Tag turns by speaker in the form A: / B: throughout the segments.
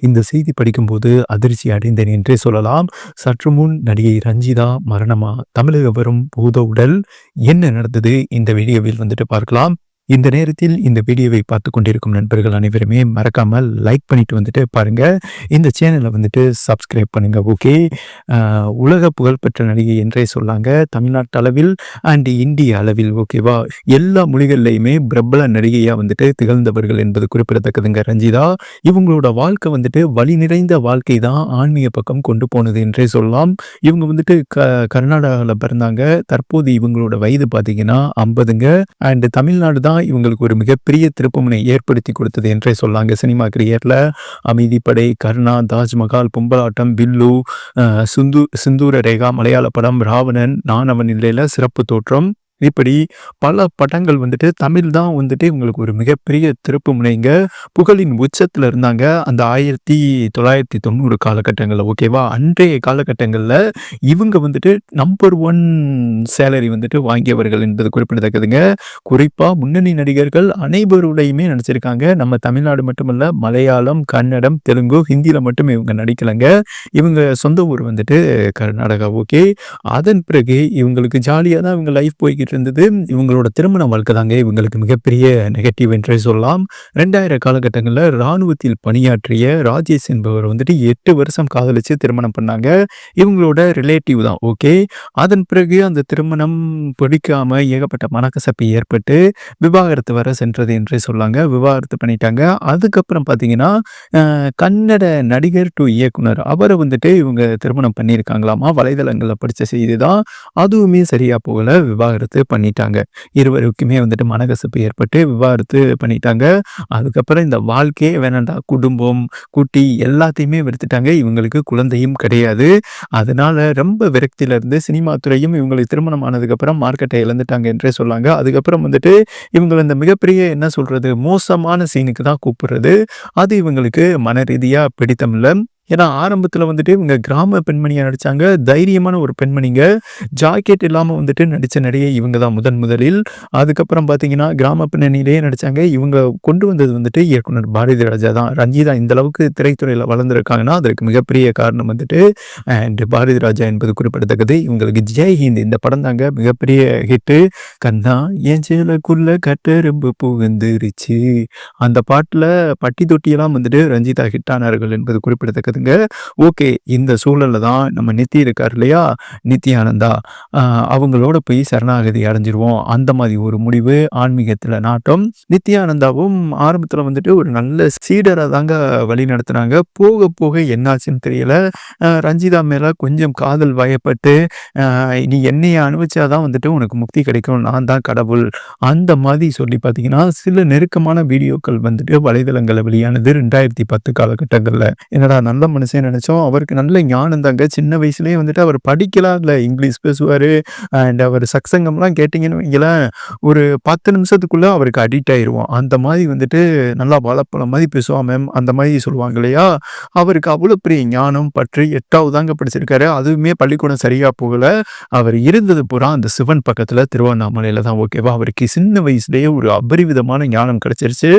A: இந்த செய்தி படிக்கும்போது அதிர்ச்சி அடைந்தேன் என்றே சொல்லலாம். சற்று முன் நடிகை ரஞ்சிதா மரணமா? தமிழக வரும் பூத உடல். என்ன நடந்தது? இந்த வீடியோவில் வந்துட்டு பார்க்கலாம். இந்த நேரத்தில் இந்த வீடியோவை பார்த்து கொண்டிருக்கும் நண்பர்கள் அனைவருமே மறக்காமல் லைக் பண்ணிட்டு வந்துட்டு பாருங்க. இந்த சேனலை வந்துட்டு சப்ஸ்கிரைப் பண்ணுங்க ஓகே உலக புகழ்பெற்ற நடிகை என்றே சொல்லாங்க. தமிழ்நாட்டு அளவில் அண்ட் இந்திய அளவில் ஓகேவா எல்லா மொழிகள்லையுமே பிரபல நடிகையா வந்துட்டு திகழ்ந்தவர்கள் என்பது குறிப்பிடத்தக்கதுங்க ரஞ்சிதா. இவங்களோட வாழ்க்கை வந்துட்டு வழி நிறைந்த வாழ்க்கை தான் ஆன்மீக பக்கம் கொண்டு போனது என்றே சொல்லலாம். இவங்க வந்துட்டு க கர்நாடகாவில் பிறந்தாங்க. தற்போது இவங்களோட வயது பார்த்தீங்கன்னா ஐம்பதுங்க. அண்ட் தமிழ்நாடு தான் இவங்களுக்கு ஒரு மிகப்பெரிய திருப்புமுனை ஏற்படுத்தி கொடுத்தது என்றே சொல்லாங்க. சினிமா கிரியரில் அமைதிப்படை கர்ணா தாஜ்மஹால் பொம்பலாட்டம் பில்லு சிந்து சிந்தூர ரேகா மலையாள படம் ராவணன் நான் அவன் இல்லையில சிறப்பு தோற்றம். இப்படி பல படங்கள் வந்துட்டு தமிழ் தான் வந்துட்டு இவங்களுக்கு ஒரு மிகப்பெரிய திருப்பு முனைங்க. புகழின் உச்சத்தில் இருந்தாங்க. அந்த ஆயிரத்தி தொள்ளாயிரத்தி தொண்ணூறு காலகட்டங்களில் ஓகேவா அன்றைய காலகட்டங்களில் இவங்க வந்துட்டு நம்பர் ஒன் சேலரி வந்துட்டு வாங்கியவர்கள் என்பது குறிப்பிடத்தக்கதுங்க. குறிப்பாக முன்னணி நடிகர்கள் அனைவருடையுமே நடிச்சிருக்காங்க. நம்ம தமிழ்நாடு மட்டுமல்ல மலையாளம் கன்னடம் தெலுங்கு ஹிந்தியில் மட்டும் இவங்க நடிக்கலைங்க. இவங்க சொந்த ஊர் வந்துட்டு கர்நாடகா ஓகே அதன் பிறகு இவங்களுக்கு ஜாலியாக தான் இவங்க லைஃப் போய்கிட்டு இருந்தது. இவங்களோட திருமண வாழ்க்கை தாங்க இவங்களுக்கு மிகப்பெரிய நெகட்டிவ் என்றே சொல்லலாம். ரெண்டாயிரம் காலகட்டங்களில் இராணுவத்தில் பணியாற்றிய ராஜேஷ் என்பவர் வந்துட்டு எட்டு வருஷம் காதலிச்சு திருமணம் பண்ணாங்க. இவங்களோட ரிலேட்டிவ் தான் ஓகே அதன் பிறகு அந்த திருமணம் பிடிக்காம ஏகப்பட்ட மனக்கசப்பு ஏற்பட்டு விவாகரத்து வர சென்றது என்றே சொல்லாங்க. விவாகரத்து பண்ணிட்டாங்க. அதுக்கப்புறம் பார்த்தீங்கன்னா கன்னட நடிகர் டு இயக்குனர் அவரை வந்துட்டு இவங்க திருமணம் பண்ணியிருக்காங்களாமா? வலைதளங்களில் படித்த செய்தி தான். அதுவுமே சரியாக போகல. விவாகரத்து பண்ணிட்டாங்க. இருவருக்குமே வந்துட்டு மனகசப்பு ஏற்பட்டு விவாகரத்து பண்ணிட்டாங்க. அதுக்கப்புறம் இந்த வாழ்க்கையே வேணாண்டா குடும்பம் குட்டி எல்லாத்தையுமே வெறுத்துட்டாங்க. இவங்களுக்கு குழந்தையும் கிடையாது. அதனால ரொம்ப விரக்தியில இருந்து சினிமா துறையும் இவங்களுக்கு திருமணம் ஆனதுக்கப்புறம் மார்க்கெட்டை இழந்துட்டாங்க என்றே சொல்லாங்க. அதுக்கப்புறம் வந்துட்டு இவங்களை இந்த மிகப்பெரிய என்ன சொல்றது மோசமான சீனுக்கு தான் கூப்பிடுறது. அது இவங்களுக்கு மன ரீதியாக பிடித்தமில்லை. ஏன்னா ஆரம்பத்தில் வந்துட்டு இவங்க கிராம பெண்மணியாக நடித்தாங்க தைரியமான ஒரு பெண்மணிங்க. ஜாக்கெட் இல்லாமல் வந்துட்டு நடித்த நடிகை இவங்க தான் முதன் முதலில். அதுக்கப்புறம் பார்த்தீங்கன்னா கிராம பின்னணியிலேயே நடித்தாங்க இவங்க கொண்டு வந்தது வந்துட்டு இயக்குனர் பாரதி ராஜா தான். ரஞ்சிதா இந்த அளவுக்கு திரைத்துறையில் வளர்ந்துருக்காங்கன்னா அதற்கு மிகப்பெரிய காரணம் வந்துட்டு அண்ட் பாரதி ராஜா என்பது குறிப்பிடத்தக்கது. இவங்களுக்கு ஜெய் ஹிந்த் இந்த படம் தாங்க மிகப்பெரிய ஹிட்டு. கண்ணா என் சேலக்குள்ள கட்டெரும்பு புகுந்துருச்சு. அந்த பாட்டில் பட்டி தொட்டியெல்லாம் வந்துட்டு ரஞ்சிதா ஹிட்டானார்கள் என்பது குறிப்பிடத்தக்கது. பாருங்க ஓகே இந்த சூழலில் தான் நம்ம நித்தி இருக்கார் இல்லையா? நித்யானந்தா அவங்களோட போய் சரணாகதி அடைஞ்சிருவோம். அந்த மாதிரி ஒரு முடிவு ஆன்மீகத்தில் நாட்டம். நித்யானந்தாவும் ஆரம்பத்தில் வந்துட்டு ஒரு நல்ல சீடரை தாங்க வழி நடத்துனாங்க. போக போக என்னாச்சுன்னு தெரியல. ரஞ்சிதா மேலே கொஞ்சம் காதல் வயப்பட்டு ஆஹ் நீ என்னைய அனுபவிச்சாதான் வந்துட்டு உனக்கு முக்தி கிடைக்கும். நான் தான் கடவுள். அந்த மாதிரி சொல்லி பார்த்தீங்கன்னா சில நெருக்கமான வீடியோக்கள் வந்துட்டு வலைதளங்களில் வெளியானது ரெண்டாயிரத்தி பத்து காலகட்டங்களில். என்னடா நல்ல நல்ல மனுஷன் நினச்சோம். அவருக்கு நல்ல ஞானம் தாங்க சின்ன வயசுலேயே வந்துட்டு அவர் படிக்கலாம் இல்லை இங்கிலீஷ் பேசுவார். அண்ட் அவர் சக்சங்கம்லாம் கேட்டிங்கன்னு வைங்களேன் ஒரு பத்து நிமிஷத்துக்குள்ளே அவருக்கு அடிக்ட் ஆயிடுவோம் அந்த மாதிரி வந்துட்டு நல்லா வாழைப்பழம் மாதிரி பேசுவான் மேம் அந்த மாதிரி சொல்லுவாங்க இல்லையா? அவருக்கு அவ்வளோ பெரிய ஞானம் பற்றி எட்டாவது தாங்க படிச்சிருக்காரு. அதுவுமே பள்ளிக்கூடம் சரியாக போகல. அவர் இருந்தது பூரா அந்த சிவன் பக்கத்தில் திருவண்ணாமலையில் தான் ஓகேவா அவருக்கு சின்ன வயசுலேயே ஒரு அபரிவிதமான ஞானம் கிடைச்சிருச்சு.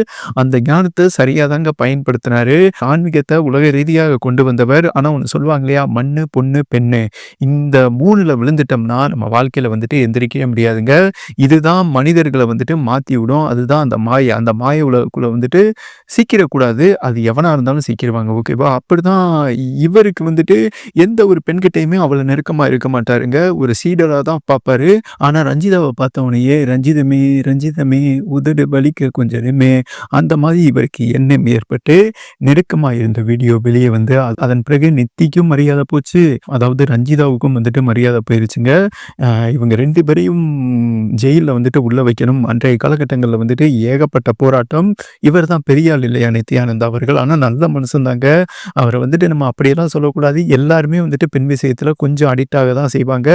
A: அந்த ஞானத்தை சரியாக தாங்க பயன்படுத்தினாரு. ஆன்மீகத்தை உலக ரீதியாக கொண்டு வந்தவர். ஆனால் ஒன்று சொல்லுவாங்க இல்லையா? மண்ணு பொண்ணு பெண்ணு. இந்த மூணில் விழுந்துட்டோம்னா நம்ம வாழ்க்கையில் வந்துட்டு எந்திரிக்கவே முடியாதுங்க. இதுதான் மனிதர்களை வந்துட்டு மாற்றி விடும். அதுதான் அந்த மாயை. அந்த மாய உலகக்குள்ளே வந்துட்டு சீக்கிரக்கூடாது அது எவனாக இருந்தாலும் சீக்கிரவாங்க. ஓகேவா அப்படிதான் இவருக்கு வந்துட்டு எந்த ஒரு பெண்கிட்டையுமே அவ்வளோ நெருக்கமாக இருக்க மாட்டாருங்க. ஒரு சீடராக தான் பார்ப்பாரு. ஆனால் ரஞ்சிதாவை பார்த்தவனையே ரஞ்சிதமே ரஞ்சிதமே உதடு வலிக்க கொஞ்சமே. அந்த மாதிரி இவருக்கு எண்ணம் ஏற்பட்டு நெருக்கமாக இருந்த வீடியோ வெளியே வந்து வந்து அதன் பிறகு நித்திக்கும் மரியாதை போச்சு. அதாவது ரஞ்சிதாவுக்கும் வந்துட்டு மரியாதை போயிருச்சுங்க. இவங்க ரெண்டு பேரையும் ஜெயிலில் வந்துட்டு உள்ள வைக்கணும். அன்றைய காலகட்டங்களில் வந்துட்டு ஏகப்பட்ட போராட்டம். இவர் தான் பெரிய ஆள் இல்லையா நித்யானந்தா அவர்கள். ஆனால் நல்ல மனுஷன் தாங்க அவரை வந்துட்டு நம்ம அப்படியெல்லாம் சொல்லக்கூடாது. எல்லாருமே வந்துட்டு பெண் விஷயத்தில் கொஞ்சம் அடிக்ட் ஆக தான் செய்வாங்க.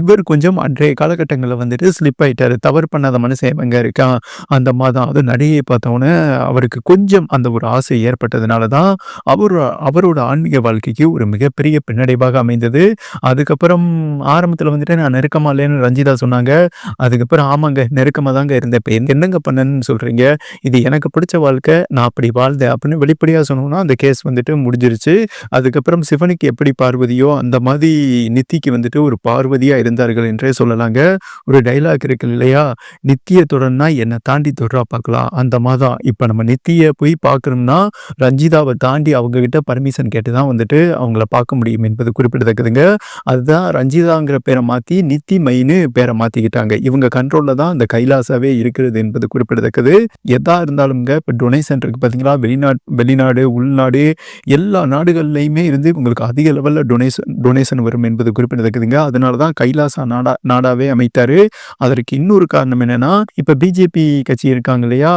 A: இவர் கொஞ்சம் அன்றைய காலகட்டங்களில் வந்துட்டு ஸ்லிப் ஆகிட்டார் தவறு பண்ணாத மனுஷன் எவங்க இருக்கான்? அந்த மாதம் அது நடிகையை பார்த்தவொன்னே அவருக்கு கொஞ்சம் அந்த ஒரு ஆசை ஏற்பட்டதுனால தான் அவர் அவர் அவரோட ஆன்மீக வாழ்க்கைக்கு ஒரு மிகப்பெரிய பின்னடைவாக அமைந்தது. அதுக்கப்புறம் ஆரம்பத்தில் வந்துட்டு நான் நெருக்கமா இல்லைன்னு ரஞ்சிதா சொன்னாங்க. அதுக்கப்புறம் ஆமாங்க நெருக்கமாக தாங்க இருந்தேன். இப்போ என்னங்க பண்ணேன்னு சொல்றீங்க? இது எனக்கு பிடிச்ச வாழ்க்கை. நான் அப்படி வாழ்ந்தேன் அப்படின்னு வெளிப்படையாக சொன்னோம்னா, அந்த கேஸ் வந்துட்டு முடிஞ்சிருச்சு. அதுக்கப்புறம் சிவனுக்கு எப்படி பார்வதியோ, அந்த மாதிரி நித்திக்கு வந்துட்டு ஒரு பார்வதியா இருந்தார்கள் என்றே சொல்லலாங்க. ஒரு டைலாக் இருக்கு இல்லையா? "நித்திய தொடர்னா என்னை தாண்டி தொடரா பார்க்கலாம்." அந்த மாதிரி தான். இப்போ நம்ம நித்திய போய் பார்க்கணும்னா, ரஞ்சிதாவை தாண்டி அவங்க கிட்ட பர்மிஷன் கேட்டு தான் வந்துட்டு அவங்கள பார்க்க முடியும் என்பது குறிப்பிடத்தக்கதுங்க. அதுதான் ரஞ்சிதாங்கிற பேரை மாற்றி நித்தி மைன்னு பேரை மாற்றிக்கிட்டாங்க இவங்க கண்ட்ரோலில் தான் அந்த கைலாசாவே இருக்கிறது என்பது குறிப்பிடத்தக்கது. எதா இருந்தாலும்ங்க இப்போ டொனேஷன் இருக்குது பார்த்தீங்களா? வெளிநாட் வெளிநாடு, உள்நாடு எல்லா நாடுகள்லையுமே இருந்து உங்களுக்கு அதிக லெவலில் டொனேஷன் டொனேஷன் வரும் என்பது குறிப்பிடத்தக்கதுங்க. அதனால தான் கைலாசா நாடா நாடாவே அமைத்தார் அதற்கு இன்னொரு காரணம் என்னென்னா இப்போ பிஜேபி கட்சி இருக்காங்க இல்லையா?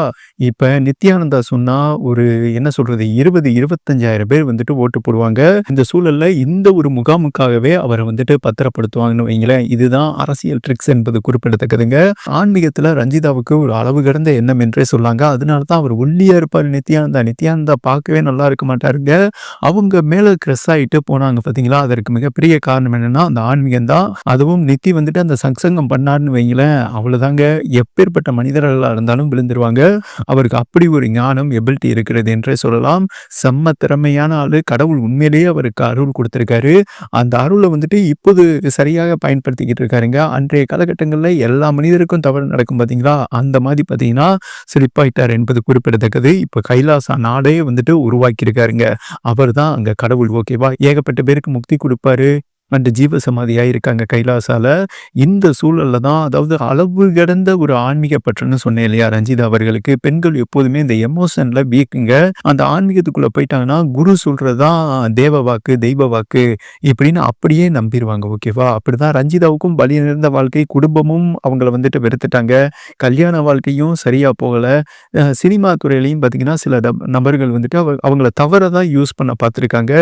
A: இப்போ நித்யானந்தா சொன்னால் ஒரு என்ன சொல்கிறது இருபது இருபத்தஞ்சாயிரம் பேர் வந்துட்டு ஓட்டு போடுவாங்க. இந்த சூழல்ல இந்த ஒரு முகாமுக்காகவே அவரை வந்துட்டு பத்திரப்படுத்துவாங்கன்னு வைங்களேன். இதுதான் அரசியல் ட்ரிக்ஸ் என்பது குறிப்பிடத்தக்கதுங்க. ஆன்மீகத்துல ரஞ்சிதாவுக்கு ஒரு அளவு கடந்த எண்ணம் என்றே சொல்லாங்க. அதனால தான் அவர் ஒல்லியா இருப்பார் நித்யானந்தா. நித்யானந்தா பார்க்கவே நல்லா இருக்க மாட்டாருங்க. அவங்க மேல கிரஸ் ஆயிட்டு போனாங்க பார்த்தீங்களா? அதற்கு மிகப்பெரிய காரணம் என்னன்னா, அந்த ஆன்மீகம் தான். அதுவும் நித்தி வந்துட்டு அந்த சங்சங்கம் பண்ணாருன்னு வைங்களேன், அவ்வளோதாங்க. எப்பேர்ப்பட்ட மனிதர்களா இருந்தாலும் விழுந்துருவாங்க. அவருக்கு அப்படி ஒரு ஞானம், எபிலிட்டி இருக்கிறது என்றே சொல்லலாம். செம்ம திறமையான ஆளு. கடவுள் உண்மையிலேயே அவருக்கு அருள் கொடுத்துருக்காரு அந்த அருளை வந்துட்டு இப்போது சரியாக பயன்படுத்திக்கிட்டு இருக்காருங்க. அன்றைய காலகட்டங்களில் எல்லா மனிதருக்கும் தவறு நடக்கும் பார்த்தீங்களா? அந்த மாதிரி பார்த்தீங்கன்னா, சிரிப்பாயிட்டார் என்பது குறிப்பிடத்தக்கது. இப்போ கைலாசா நாடே வந்துட்டு உருவாக்கியிருக்காருங்க. அவர் தான் அங்கே கடவுள் ஓகேவா? ஏகப்பட்ட பேருக்கு முக்தி கொடுப்பாரு அண்ட் ஜீவ சமாதியாக இருக்காங்க கைலாசால. இந்த சூழல்ல தான் அதாவது அளவு கடந்த ஒரு ஆன்மீக பற்றுன்னு சொன்னேன் இல்லையா? ரஞ்சிதா அவர்களுக்கு. பெண்கள் எப்போதுமே இந்த எமோஷன்ல வீக்குங்க. அந்த ஆன்மீகத்துக்குள்ள போயிட்டாங்கன்னா, குரு சொல்றது தான் தேவ வாக்கு, தெய்வ வாக்கு இப்படின்னு அப்படியே நம்பிடுவாங்க ஓகேவா? அப்படிதான் ரஞ்சிதாவுக்கும் பலி நிறைந்த வாழ்க்கை. குடும்பமும் அவங்கள வந்துட்டு வெறுத்துட்டாங்க. கல்யாண வாழ்க்கையும் சரியா போகல. சினிமா துறையிலையும் பார்த்தீங்கன்னா, சில நபர்கள் வந்துட்டு அவ அவங்கள தவறதான் யூஸ் பண்ண பார்த்துருக்காங்க.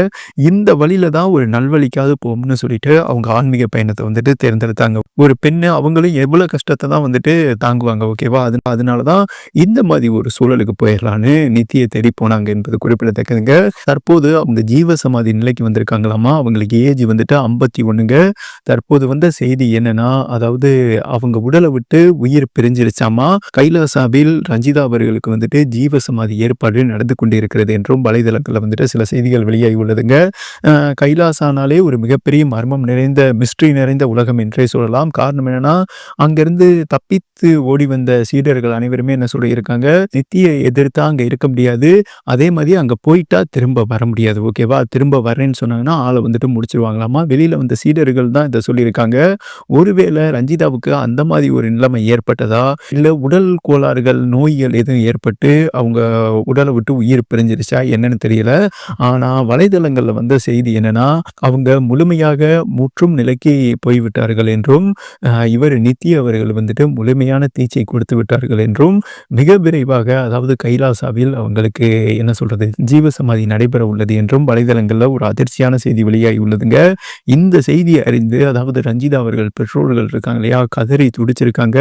A: இந்த வழியில தான் ஒரு நல்வழிக்காவது போகும்னு சொல்லிட்டு அவங்க ஆன்மீக பயணத்தை வந்துட்டு தேர்ந்தெடுத்தாங்க. ஒரு பெண்ணு அவங்களும் எவ்வளோ கஷ்டத்தை தான் வந்துட்டு தாங்குவாங்க. ஓகேவா? அது அதனால தான் இந்த மாதிரி ஒரு சூழலுக்கு போயிடலான்னு நித்திய தேடி போனாங்க என்பது குறிப்பிடத்தக்கதுங்க. தற்போது அவங்க ஜீவ சமாதி நிலைக்கு வந்திருக்காங்களாமா. அவங்களுக்கு ஏஜ் வந்துட்டு 51ங்க. தற்போது வந்த செய்தி என்னன்னா, அதாவது அவங்க உடலை விட்டு உயிர் பிரிஞ்சிருச்சாமா. கைலாசாவில் ரஞ்சிதா அவர்களுக்கு வந்துட்டு ஜீவ சமாதி ஏற்பாடு நடந்து கொண்டிருக்கிறது என்றும் வலைதளங்களில் வந்துட்டு சில செய்திகள் வெளியாகி உள்ளதுங்க. கைலாசானாலே ஒரு மிகப்பெரிய மர்மம் நிறைந்த மிஸ்ட்ரி நிறைந்த உலகம் என்றே சொல்லலாம். காரணம் என்னன்னா, அங்கிருந்து தப்பித்து ஓடி வந்த சீடர்கள் அனைவருமே என்ன சொல்லியிருக்காங்க, நித்தியை எதிர்த்தா அங்க இருக்க முடியாது. அதே மாதிரி அங்க போயிட்டா திரும்ப வர முடியாது. ஓகேவா? திரும்ப வரேன்னு சொன்னாங்கன்னா, ஆளை வந்துட்டு முடிச்சிருவாங்களாமா வெளியில வந்த சீடர்கள் தான் இதை சொல்லியிருக்காங்க. ஒருவேளை ரஞ்சிதாவுக்கு அந்த மாதிரி ஒரு நிலைமை ஏற்பட்டதா? இல்ல உடல் கோளாறுகள், நோய்கள் எதுவும் ஏற்பட்டு அவங்க உடலை விட்டு உயிர் பிரிஞ்சிருச்சா? என்னன்னு தெரியல. ஆனா வலைதளங்கள்ல வந்த செய்தி என்னன்னா, அவங்க முழுமையாக முற்றும் நிலைக்கு போய்விட்டார்கள் என்றும், இவர் நித்தி அவர்கள் வந்துட்டு முழுமையான தீச்சை கொடுத்து விட்டார்கள் என்றும், மிக விரைவாக அதாவது கைலாசாவில் அவங்களுக்கு என்ன சொல்றது, ஜீவ சமாதி நடைபெற உள்ளது என்றும் வலைதளங்களில் ஒரு அதிர்ச்சியான செய்தி வெளியாகி உள்ளதுங்க. இந்த செய்தியை அறிந்து அதாவது ரஞ்சிதா அவர்கள் பெற்றோர்கள் இருக்காங்க இல்லையா? கதறி துடிச்சிருக்காங்க.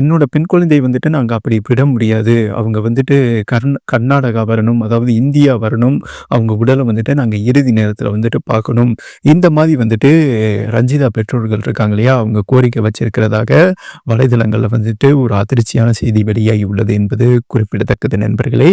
A: என்னோட பெண் குழந்தை வந்துட்டு நாங்க அப்படி விட முடியாது. அவங்க வந்துட்டு கர்ண கர்நாடகா வரணும். அதாவது இந்தியா வரணும். அவங்க உடலை வந்துட்டு நாங்க இறுதி நேரத்தில் வந்துட்டு பார்க்கணும். இந்த மாதிரி வந்துட்டு ரஞ்சிதா பெற்றோர்கள் இருக்காங்க இல்லையா? அவங்க கோரிக்கை வச்சிருக்கிறதாக வலைதளங்களில் வந்துட்டு ஒரு அதிர்ச்சியான செய்தி வெளியாகி உள்ளது என்பது குறிப்பிடத்தக்கது நண்பர்களே.